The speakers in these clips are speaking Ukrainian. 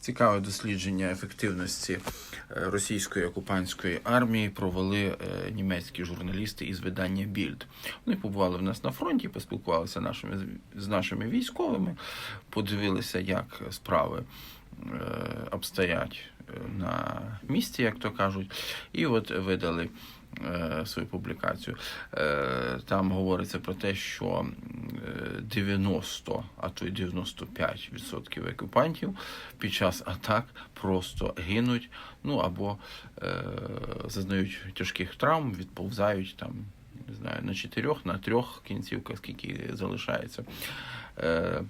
Цікаве дослідження ефективності е, російської окупантської армії провели е, німецькі журналісти із видання Більд. Вони побували в нас на фронті, поспілкувалися нашими з нашими військовими, подивилися, як справи е, обстоять на місці, як то кажуть, і от видали свою публікацію. Там говориться про те, що 90, а то й 95% окупантів під час атак просто гинуть, ну або е, зазнають тяжких травм, відповзають там. Не знаю, на чотирьох, на трьох кінцівках, скільки залишається. Е,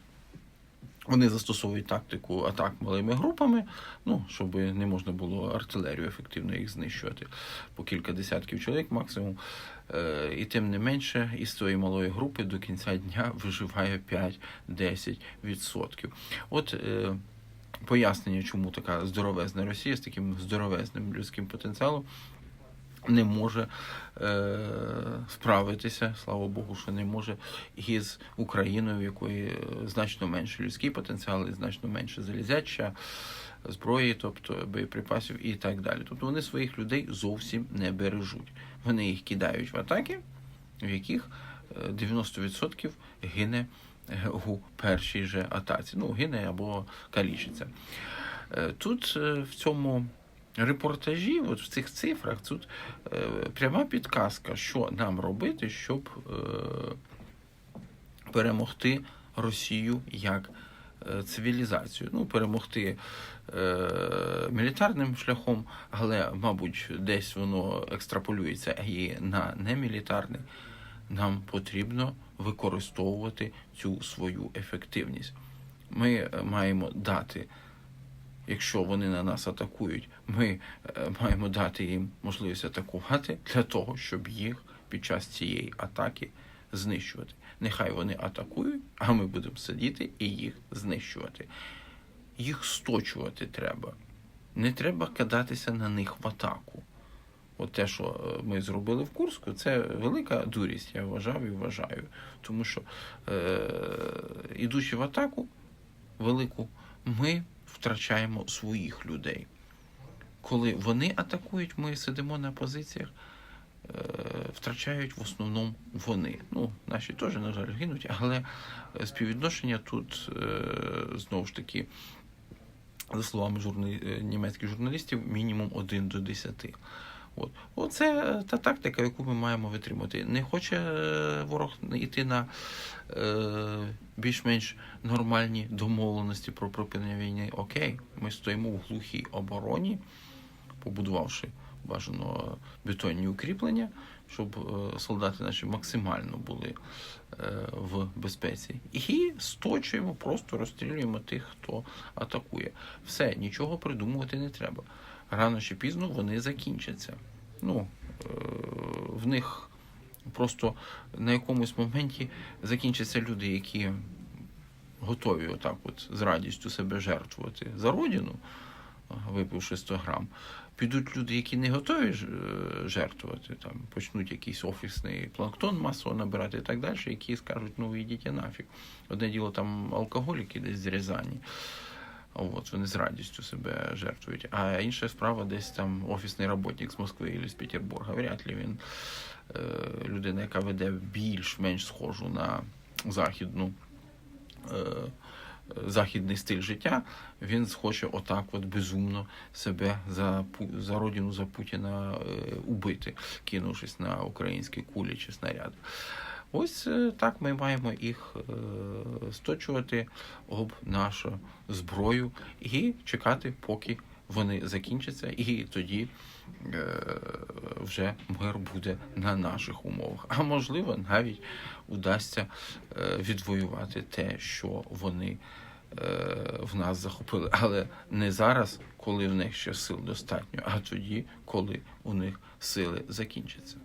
вони застосовують тактику атак малими групами, ну, щоб не можна було артилерію ефективно їх знищувати по кілька десятків чоловік максимум. Е, і тим не менше, із цієї малої групи до кінця дня виживає 5-10%. От е, пояснення, чому така здоровезна Росія з таким здоровезним людським потенціалом. Не може е, справитися, слава Богу, що не може із Україною, в якої е, значно менше людський потенціал, і значно менше залізяча, зброї, тобто боєприпасів і так далі. Тобто вони своїх людей зовсім не бережуть. Вони їх кидають в атаки, в яких е, 90% гине е, у першій же атаці. Ну, гине або калічиться. Е, Тут е, в цьому репортажі, от в цих цифрах, тут е, пряма підказка, що нам робити, щоб е, перемогти Росію як е, цивілізацію. Ну, перемогти е, мілітарним шляхом, але, мабуть, десь воно екстраполюється і на немілітарний. Нам потрібно використовувати цю свою ефективність. Ми е, маємо дати якщо вони на нас атакують, ми е, маємо дати їм можливість атакувати для того, щоб їх під час цієї атаки знищувати. Нехай вони атакують, а ми будемо сидіти і їх знищувати. Їх сточувати треба. Не треба кидатися на них в атаку. От те, що е, ми зробили в Курську, це велика дурість, я вважав і вважаю. Тому що, е, ідучи в атаку велику, ми втрачаємо своїх людей. Коли вони атакують, ми сидимо на позиціях, е, втрачають в основному вони. Ну, наші теж, на жаль, гинуть, але співвідношення тут е, знову ж таки, за словами журналі... е, німецьких журналістів, мінімум 1 до 10. От. Оце та тактика, яку ми маємо витримати. Не хоче е, ворог йти на е, більш-менш нормальні домовленості про припинення війни. Окей, ми стоїмо в глухій обороні, побудувавши бажано бетонні укріплення, щоб е, солдати наші максимально були е, в безпеці. І сточуємо, просто розстрілюємо тих, хто атакує. Все, нічого придумувати не треба рано чи пізно вони закінчаться. Ну, е, в них просто на якомусь моменті закінчаться люди, які готові отак от з радістю себе жертвувати за родину, випивши 100 грам. Підуть люди, які не готові е, жертвувати, там почнуть якийсь офісний планктон масово набирати і так далі, які скажуть, ну йдіть нафіг. Одне діло там алкоголіки десь з Рязані. От, вони з радістю себе жертвують. А інша справа десь там офісний роботник з Москви або з Петербурга. Вряд ли він е, людина, яка веде більш-менш схожу на західну. Е, Західний стиль життя, він схоче отак от безумно себе за, за родину за Путіна е, убити, кинувшись на українські кулі чи снаряди. Ось е, так ми маємо їх е, сточувати об нашу зброю і чекати, поки вони закінчаться, і тоді е, вже мир буде на наших умовах. А можливо, навіть удасться відвоювати те, що вони в нас захопили. Але не зараз, коли в них ще сил достатньо, а тоді, коли у них сили закінчаться.